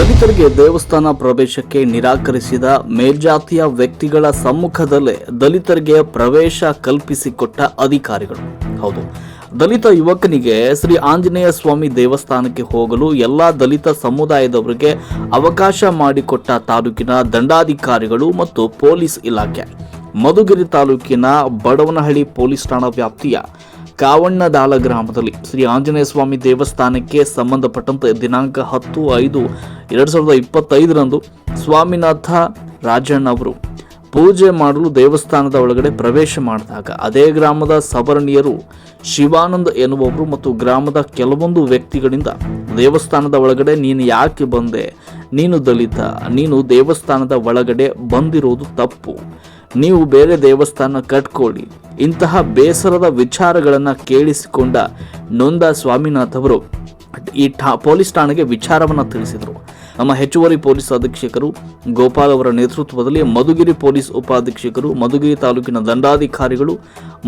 ದಲಿತರಿಗೆ ದೇವಸ್ಥಾನ ಪ್ರವೇಶಕ್ಕೆ ನಿರಾಕರಿಸಿದ ಮೇಲ್ಜಾತಿಯ ವ್ಯಕ್ತಿಗಳ ಸಮ್ಮುಖದಲ್ಲೇ ದಲಿತರಿಗೆ ಪ್ರವೇಶ ಕಲ್ಪಿಸಿಕೊಟ್ಟ ಅಧಿಕಾರಿಗಳು. ಹೌದು, ದಲಿತ ಯುವಕನಿಗೆ ಶ್ರೀ ಆಂಜನೇಯ ಸ್ವಾಮಿ ದೇವಸ್ಥಾನಕ್ಕೆ ಹೋಗಲು ಎಲ್ಲಾ ದಲಿತ ಸಮುದಾಯದವರಿಗೆ ಅವಕಾಶ ಮಾಡಿಕೊಟ್ಟ ತಾಲೂಕಿನ ದಂಡಾಧಿಕಾರಿಗಳು ಮತ್ತು ಪೊಲೀಸ್ ಇಲಾಖೆ. ಮಧುಗಿರಿ ತಾಲೂಕಿನ ಬಡವನಹಳ್ಳಿ ಪೊಲೀಸ್ ಠಾಣಾ ವ್ಯಾಪ್ತಿಯ ಕಾವಣ್ಣದಾಳ ಗ್ರಾಮದಲ್ಲಿ ಶ್ರೀ ಆಂಜನೇಯ ಸ್ವಾಮಿ ದೇವಸ್ಥಾನಕ್ಕೆ ಸಂಬಂಧಪಟ್ಟಂತೆ ದಿನಾಂಕ ಹತ್ತು ಐದು ಎರಡು ಸಾವಿರದ ಇಪ್ಪತ್ತೈದರಂದು ಸ್ವಾಮಿನಾಥ ರಾಜಣ್ಣ ಅವರು ಪೂಜೆ ಮಾಡಲು ದೇವಸ್ಥಾನದ ಒಳಗಡೆ ಪ್ರವೇಶ ಮಾಡಿದಾಗ ಅದೇ ಗ್ರಾಮದ ಸವರ್ಣೀಯರು ಶಿವಾನಂದ್ ಎನ್ನುವವರು ಮತ್ತು ಗ್ರಾಮದ ಕೆಲವೊಂದು ವ್ಯಕ್ತಿಗಳಿಂದ, ದೇವಸ್ಥಾನದ ಒಳಗಡೆ ನೀನು ಯಾಕೆ ಬಂದೆ? ನೀನು ದಲಿತ, ನೀನು ದೇವಸ್ಥಾನದ ಒಳಗಡೆ ಬಂದಿರೋದು ತಪ್ಪು. ನೀವು ಬೇರೆ ದೇವಸ್ಥಾನ ಕಟ್ಕೊಳ್ಳಿ. ಇಂತಹ ಬೇಸರದ ವಿಚಾರಗಳನ್ನು ಕೇಳಿಸಿಕೊಂಡ ನೊಂದ ಸ್ವಾಮಿನಾಥ್ ಅವರು ಈ ಠಾ, ಪೊಲೀಸ್ ಠಾಣೆಗೆ ವಿಚಾರವನ್ನು ತಿಳಿಸಿದರು. ನಮ್ಮ ಹೆಚ್ಚುವರಿ ಪೊಲೀಸ್ ಅಧೀಕ್ಷಕರು, ಗೋಪಾಲ್ ಅವರ ನೇತೃತ್ವದಲ್ಲಿ ಮಧುಗಿರಿ ಪೊಲೀಸ್ ಉಪಾಧೀಕ್ಷಕರು, ಮಧುಗಿರಿ ತಾಲೂಕಿನ ದಂಡಾಧಿಕಾರಿಗಳು,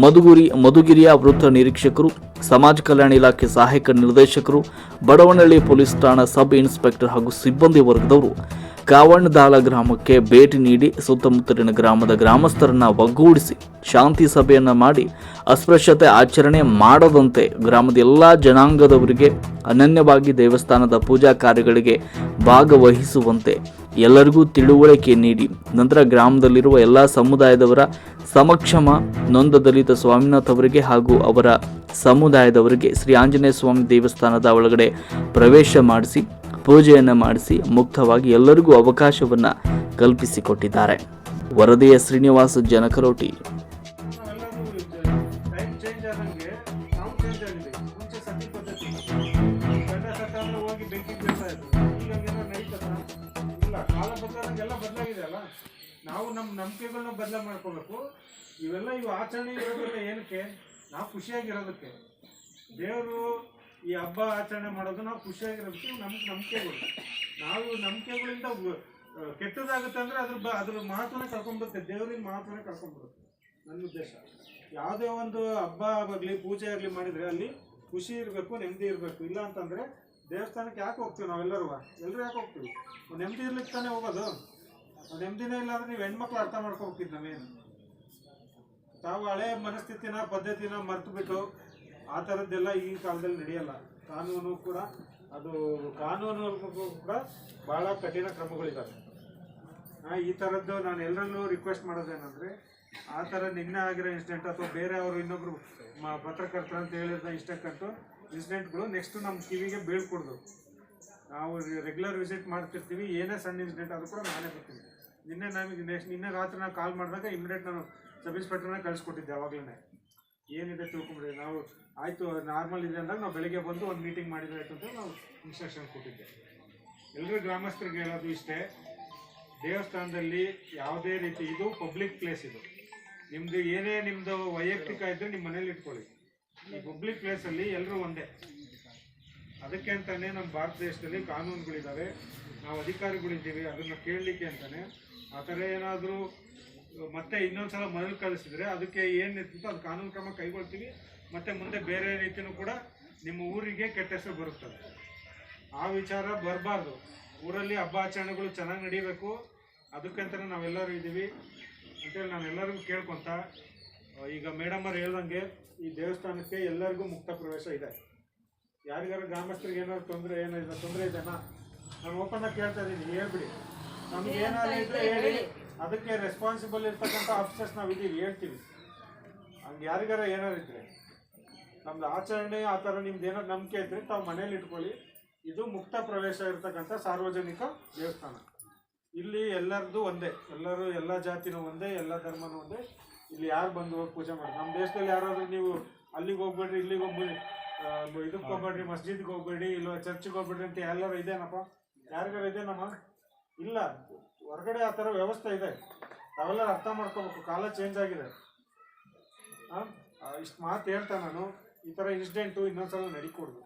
ಮಧುಗುರಿ, ಮಧುಗಿರಿಯ ವೃತ್ತ ನಿರೀಕ್ಷಕರು, ಸಮಾಜ ಕಲ್ಯಾಣ ಇಲಾಖೆ ಸಹಾಯಕ ನಿರ್ದೇಶಕರು, ಬಡವನಹಳ್ಳಿ ಪೊಲೀಸ್ ಠಾಣಾ ಸಬ್ ಇನ್ಸ್ಪೆಕ್ಟರ್ ಹಾಗೂ ಸಿಬ್ಬಂದಿ ವರ್ಗದವರು. ಕಾವಣ್ಣದಾಳ ಗ್ರಾಮಕ್ಕೆ ಭೇಟಿ ನೀಡಿ ಸುತ್ತಮುತ್ತಲಿನ ಗ್ರಾಮದ ಗ್ರಾಮಸ್ಥರನ್ನ ಒಗ್ಗೂಡಿಸಿ ಶಾಂತಿ ಸಭೆಯನ್ನ ಮಾಡಿ ಅಸ್ಪೃಶ್ಯತೆ ಆಚರಣೆ ಮಾಡದಂತೆ ಗ್ರಾಮದ ಎಲ್ಲಾ ಜನಾಂಗದವರಿಗೆ ಅನನ್ಯವಾಗಿ ದೇವಸ್ಥಾನದ ಪೂಜಾ ಕಾರ್ಯಗಳಿಗೆ ಭಾಗವಹಿಸುವಂತೆ ಎಲ್ಲರಿಗೂ ತಿಳುವಳಿಕೆ ನೀಡಿ ನಂತರ ಗ್ರಾಮದಲ್ಲಿರುವ ಎಲ್ಲ ಸಮುದಾಯದವರ ಸಮಕ್ಷಮ ನೊಂದ ದಲಿತ ಸ್ವಾಮಿನಾಥ್ ಅವರಿಗೆ ಹಾಗೂ ಅವರ ಸಮುದಾಯದವರಿಗೆ ಶ್ರೀ ಆಂಜನೇಯ ಸ್ವಾಮಿ ದೇವಸ್ಥಾನದ ಒಳಗಡೆ ಪ್ರವೇಶ ಮಾಡಿಸಿ ಪೂಜೆಯನ್ನು ಮಾಡಿಸಿ ಮುಕ್ತವಾಗಿ ಎಲ್ಲರಿಗೂ ಅವಕಾಶವನ್ನು ಕಲ್ಪಿಸಿಕೊಟ್ಟಿದ್ದಾರೆ. ವರದಿಯ ಶ್ರೀನಿವಾಸ ಜನಕರೋಟಿ. ನಾವು ನಮ್ಮ ನಂಬಿಕೆಗಳನ್ನ ಬದಲ ಮಾಡ್ಕೋಬೇಕು. ಇವೆಲ್ಲ ಇವು ಆಚರಣೆ ಇರೋದ್ರಲ್ಲ ಏನಕ್ಕೆ? ನಾವು ಖುಷಿಯಾಗಿರೋದಕ್ಕೆ. ದೇವರು ಈ ಹಬ್ಬ ಆಚರಣೆ ಮಾಡೋದು ನಾವು ಖುಷಿಯಾಗಿರೋದಕ್ಕೆ ನಮ್ಗೆ ನಂಬಿಕೆಗಳು. ನಾವು ನಂಬಿಕೆಗಳಿಂದ ಕೆಟ್ಟದಾಗುತ್ತೆ ಅಂದ್ರೆ ಅದ್ರ ಬ, ಅದ್ರ ಮಹತ್ವನೇ ಕರ್ಕೊಂಡ್ಬರುತ್ತೆ ದೇವರಿನ ಮಹತ್ವನೇ ಕರ್ಕೊಂಡ್ಬರುತ್ತೆ ನನ್ನ ಉದ್ದೇಶ. ಯಾವುದೇ ಒಂದು ಹಬ್ಬ ಆಗಲಿ, ಪೂಜೆ ಆಗಲಿ ಮಾಡಿದ್ರೆ ಅಲ್ಲಿ ಖುಷಿ ಇರಬೇಕು, ನೆಮ್ಮದಿ ಇರಬೇಕು. ಇಲ್ಲ ಅಂತಂದ್ರೆ ದೇವಸ್ಥಾನಕ್ಕೆ ಯಾಕೆ ಹೋಗ್ತೀವಿ ನಾವೆಲ್ಲರೂ ಎಲ್ಲರೂ? ಯಾಕೆ ಹೋಗ್ತೀವಿ? ನೆಮ್ಮದಿ ಇರ್ಲಿಕ್ಕೆ ತಾನೇ ಹೋಗೋದು? ನೆಮ್ಮದಿನೇ ಇಲ್ಲ ಅಂದ್ರೆ ನೀವು ಹೆಣ್ಮಕ್ಳು ಅರ್ಥ ಮಾಡ್ಕೋಬೇಕಿದ್ದು ನಾವೇನು? ತಾವು ಹಳೆ ಮನಸ್ಥಿತಿನ, ಪದ್ಧತಿನ ಮರ್ತು ಬಿಟ್ಟು ಆ ಥರದ್ದೆಲ್ಲ ಈಗಿನ ಕಾಲದಲ್ಲಿ ನಡೆಯಲ್ಲ. ಕಾನೂನು ಕೂಡ, ಅದು ಕಾನೂನು ಕೂಡ ಬಹಳ ಕಠಿಣ ಕ್ರಮಗಳಿದ್ದಾವೆ. ಈ ಥರದ್ದು ನಾನು ಎಲ್ಲರಲ್ಲೂ ರಿಕ್ವೆಸ್ಟ್ ಮಾಡೋದೇನೆಂದರೆ, ಆ ಥರ ನಿನ್ನೆ ಆಗಿರೋ ಇನ್ಸಿಡೆಂಟ್ ಅಥವಾ ಬೇರೆ ಅವರು ಇನ್ನೊಬ್ಬರು ಪತ್ರಕರ್ತರು ಅಂತ ಹೇಳಿದ ಇಷ್ಟಕ್ಕಂತೂ ಇನ್ಸಿಡೆಂಟ್ಗಳು ನೆಕ್ಸ್ಟ್ ನಮ್ಮ ಕಿವಿಗೆ ಬೀಳ್ಕೊಡ್ದು ನಾವು ರೆಗ್ಯುಲರ್ ವಿಸಿಟ್ ಮಾಡ್ತಿರ್ತೀವಿ, ಏನೇ ಸಣ್ಣ ಇನ್ಸಿಡೆಂಟ್ ಆದರೂ ಕೂಡ ನಾನೇ ಬರ್ತೀನಿ. ನಿನ್ನೆ ನಮಗೆ ನೆಕ್ಸ್ಟ್ ನಿನ್ನೆ ರಾತ್ರಿ ನಾನು ಕಾಲ್ ಮಾಡಿದಾಗ ಇಮಿಡಿಯೇಟ್ ನಾನು ಸಬ್ ಇನ್ಸ್ಪೆಕ್ಟರ್ನ ಕಳಿಸ್ಕೊಟ್ಟಿದ್ದೆ ಅವಾಗಲೇ ಏನಿದೆ ತಿಳ್ಕೊಂಬಿಡಿ ನಾವು ಆಯಿತು ನಾರ್ಮಲ್ ಇದೆ ಅಂದಾಗ ನಾವು ಬೆಳಿಗ್ಗೆ ಬಂದು ಒಂದು ಮೀಟಿಂಗ್ ಮಾಡಿದ್ರೆ ಆಯ್ತು ಅಂತ ನಾವು ಇನ್ಸ್ಟ್ರಕ್ಷನ್ ಕೊಟ್ಟಿದ್ದೆ. ಎಲ್ಲರೂ ಗ್ರಾಮಸ್ಥರಿಗೆ ಹೇಳೋದು ಇಷ್ಟೇ, ದೇವಸ್ಥಾನದಲ್ಲಿ ಯಾವುದೇ ರೀತಿ, ಇದು ಪಬ್ಲಿಕ್ ಪ್ಲೇಸ್ ಇದು. ನಿಮ್ದು ಏನೇ ನಿಮ್ದು ವೈಯಕ್ತಿಕ ಇದ್ರೆ ನಿಮ್ಮ ಮನೇಲಿ ಇಟ್ಕೊಳ್ಳಿ. ಈ ಪಬ್ಲಿಕ್ ಪ್ಲೇಸಲ್ಲಿ ಎಲ್ಲರೂ ಒಂದೇ. ಅದಕ್ಕೆ ಅಂತಾನೆ ನಮ್ಮ ಭಾರತ ದೇಶದಲ್ಲಿ ಕಾನೂನುಗಳಿದ್ದಾವೆ ನಾವು ಅಧಿಕಾರಿಗಳಿದ್ದೀವಿ, ಅದನ್ನು ಕೇಳಲಿಕ್ಕೆ ಅಂತಾನೆ. ಆ ಥರ ಏನಾದರೂ ಮತ್ತೆ ಇನ್ನೊಂದ್ಸಲ ಮರಳು ಕಳಿಸಿದ್ರೆ ಅದಕ್ಕೆ ಏನಿರ್ತೋ ಅದು ಕಾನೂನು ಕ್ರಮ ಕೈಗೊಳ್ತೀವಿ. ಮತ್ತೆ ಮುಂದೆ ಬೇರೆ ರೀತಿಯೂ ಕೂಡ ನಿಮ್ಮ ಊರಿಗೆ ಕೆಟ್ಟ ಹೆಸರು ಬರುತ್ತದೆ. ಆ ವಿಚಾರ ಬರಬಾರ್ದು. ಊರಲ್ಲಿ ಹಬ್ಬ ಆಚರಣೆಗಳು ಚೆನ್ನಾಗಿ ನಡೀಬೇಕು. ಅದಕ್ಕಂತಲೇ ನಾವೆಲ್ಲರೂ ಇದ್ದೀವಿ. ಅಂತೇಳಿ ನಾವೆಲ್ಲರಿಗೂ ಕೇಳ್ಕೊತ ಆ, ಈಗ ಮೇಡಮ್ ಅವ್ರು ಹೇಳ್ದಂಗೆ ಈ ದೇವಸ್ಥಾನಕ್ಕೆ ಎಲ್ಲರಿಗೂ ಮುಕ್ತ ಪ್ರವೇಶ ಇದೆ. ಯಾರಿಗಾರು ಗ್ರಾಮಸ್ಥರಿಗೆ ಏನಾದ್ರು ತೊಂದರೆ ಏನಾದ್ರು ತೊಂದರೆ ಇದೆನಾ ನಾನು ಓಪನ್ ಆಗಿ ಕೇಳ್ತಾ ಇದ್ದೀನಿ. ಹೇಳ್ಬಿಡಿ. ನಮ್ಗೆ ಏನಾದ್ರು ಇದ್ರೆ ಹೇಳಿ. ಅದಕ್ಕೆ ರೆಸ್ಪಾನ್ಸಿಬಲ್ ಇರ್ತಕ್ಕಂಥ ಆಫೀಸರ್ಸ್ ನಾವು ಇದೀವಿ, ಹೇಳ್ತೀವಿ. ಹಂಗೆ ಯಾರಿಗಾರ ಏನಾರು ಇದ್ರೆ. ನಮ್ದು ಆಚರಣೆ, ಆ ಥರ ನಿಮ್ದು ಏನಾದ್ರು ನಂಬಿಕೆ ಇದ್ರೆ ತಾವು ಮನೇಲಿ ಇಟ್ಕೊಳ್ಳಿ. ಇದು ಮುಕ್ತ ಪ್ರವೇಶ ಇರತಕ್ಕಂಥ ಸಾರ್ವಜನಿಕ ದೇವಸ್ಥಾನ. ಇಲ್ಲಿ ಎಲ್ಲರದು ಒಂದೇ. ಎಲ್ಲರೂ ಎಲ್ಲ ಜಾತಿನೂ ಒಂದೇ, ಎಲ್ಲ ಧರ್ಮನೂ ಒಂದೇ. ಇಲ್ಲಿ ಯಾರು ಬಂದು ಹೋಗಿ ಪೂಜೆ ಮಾಡಿ ನಮ್ಮ ದೇಶದಲ್ಲಿ ಯಾರಾದರೂ ನೀವು ಅಲ್ಲಿಗೆ ಹೋಗ್ಬೇಡ್ರಿ, ಇಲ್ಲಿಗೆ ಹೋಗ್ಬೇಡಿ ಇದಕ್ಕೆ ಹೋಗ್ಬೇಡ್ರಿ, ಮಸ್ಜಿದ್ಗೆ ಹೋಗ್ಬೇಡಿ ಇಲ್ಲ ಚರ್ಚ್ಗೆ ಹೋಗ್ಬೇಡ್ರಿ ಅಂತ ಎಲ್ಲರೂ ಇದೇನಪ್ಪ? ಯಾರಿಗಾರು ಇದೇನಮ್ಮ? ಇಲ್ಲ. ಹೊರಗಡೆ ಆ ಥರ ವ್ಯವಸ್ಥೆ ಇದೆ. ನಾವೆಲ್ಲ ಅರ್ಥ ಮಾಡ್ಕೋಬೇಕು. ಕಾಲ ಚೇಂಜ್ ಆಗಿದೆ. ಇಷ್ಟು ಮಾತು ಹೇಳ್ತಾ ನಾನು. ಈ ಥರ ಇನ್ಸಿಡೆಂಟು ಇನ್ನೊಂದ್ಸಲ ನಡಿಕೊಡ್ದು.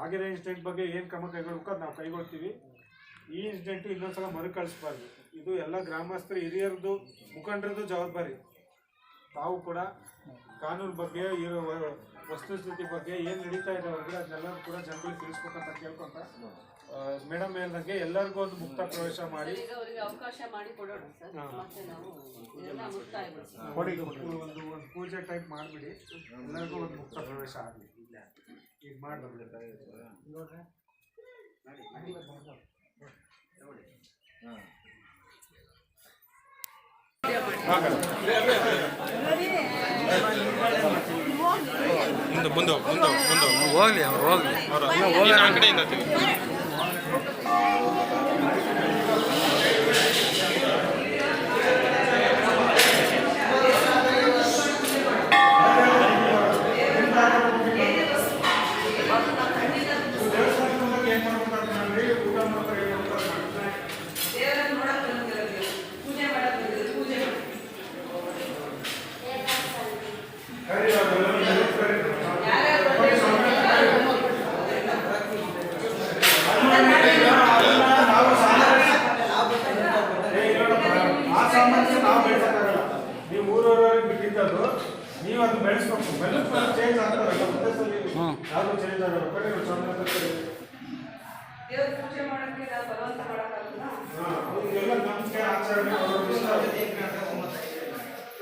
ಆಗಿರೋ ಇನ್ಸಿಡೆಂಟ್ ಬಗ್ಗೆ ಏನು ಕ್ರಮ ಕೈಗೊಳ್ಬೇಕು ಅದು ನಾವು ಕೈಗೊಳ್ತೀವಿ. ಈ ಇನ್ಸಿಡೆಂಟು ಇನ್ನೊಂದ್ಸಲ ಮರುಕಳಿಸ್ಬಾರ್ದು ಇದು ಎಲ್ಲ ಗ್ರಾಮಸ್ಥರು ಹಿರಿಯರದು ಮುಖಂಡರದ್ದು ಜವಾಬ್ದಾರಿ. ತಾವು ಕೂಡ ಕಾನೂನು ಬಗ್ಗೆ, ಇರೋ ವಸ್ತುಸ್ಥಿತಿ ಬಗ್ಗೆ ಏನು ನಡೀತಾ ಇದೆ ಹೊರಗಡೆ ಅದನ್ನೆಲ್ಲರೂ ಕೂಡ ಜನಗಳಿಗೆ ತಿಳಿಸ್ಬೇಕಂತ ಕೇಳ್ಕೊಂತ ಮೇಡಮ್ ಹೇಳ್ದಂಗೆ ಎಲ್ಲರಿಗೂ ಒಂದು ಮುಕ್ತ ಪ್ರವೇಶ ಮಾಡಿ. ಅವರಿಗೆ ಅವಕಾಶ ಮಾಡಿ ಕೊಡೋಣ ಸರ್. ಮತ್ತೆ ನಾವು ಇದೆಲ್ಲ ಕೊಡಿ ಒಂದು ಒಂದು ಪೂಜೆ ಟೈಪ್ ಮಾಡಿಬಿಡಿ. ಎಲ್ಲರಿಗೂ ಒಂದು ಮುಕ್ತ ಪ್ರವೇಶ ಆಗಲಿ. ಈಗ ಮಾಡಿ ಮುಂದೆ ಮುಂದೆ ಮುಂದೆ ಮುಂದೆ. ಹೋಗ್ಲಿ ಅವ್ರು ಹೋಗ್ಲಿ. ಅವ್ರು ಆ ಕಡೆಯಿಂದ ತೆಗಿ. ನಾವು ನೀವು ನೀವು ಅದು ಬೆಳೆಸ್ಬೇಕು ಬೆಳೆಸ್ಬೇಕು ಚೇಂಜ್ ಆಗ್ತಾರೆ ಯಾವುದು ಚೇಂಜ್ ಆಗಲ್ಲ ಕಡೆ ನಾವು ಅವ್ರಿಗೆಲ್ಲ ನಂಬಿಕೆ ಆಚರಣೆ.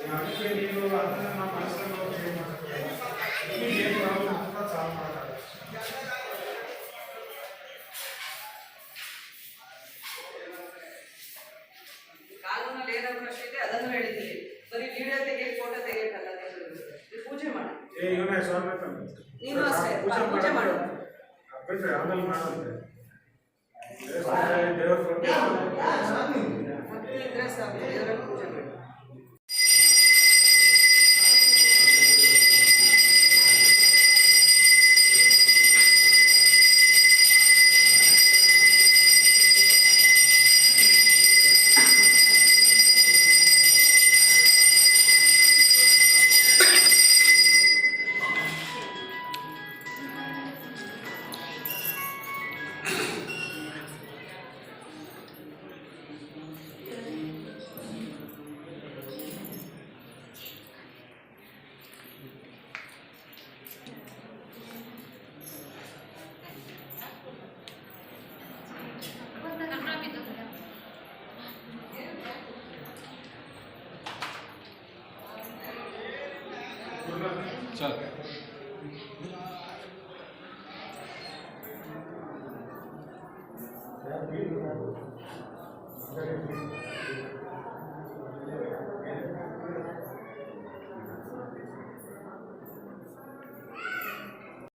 ಅದಕ್ಕೆ ನೀವು ಅದನ್ನ ನಮ್ಮ ಮನಸ್ಸಲ್ಲಿ ನೀನು ಅಷ್ಟೇ, ಪೂಜೆ ಮಾಡು. ಬಿಟ್ರೆ ಆಮೇಲೆ ಮಾಡೋಂತೆ ದೇವರ ಇದ್ರೆ ಸಾಕು ದೇವರ ಪೂಜೆ ಮಾಡಿ ಚಲ್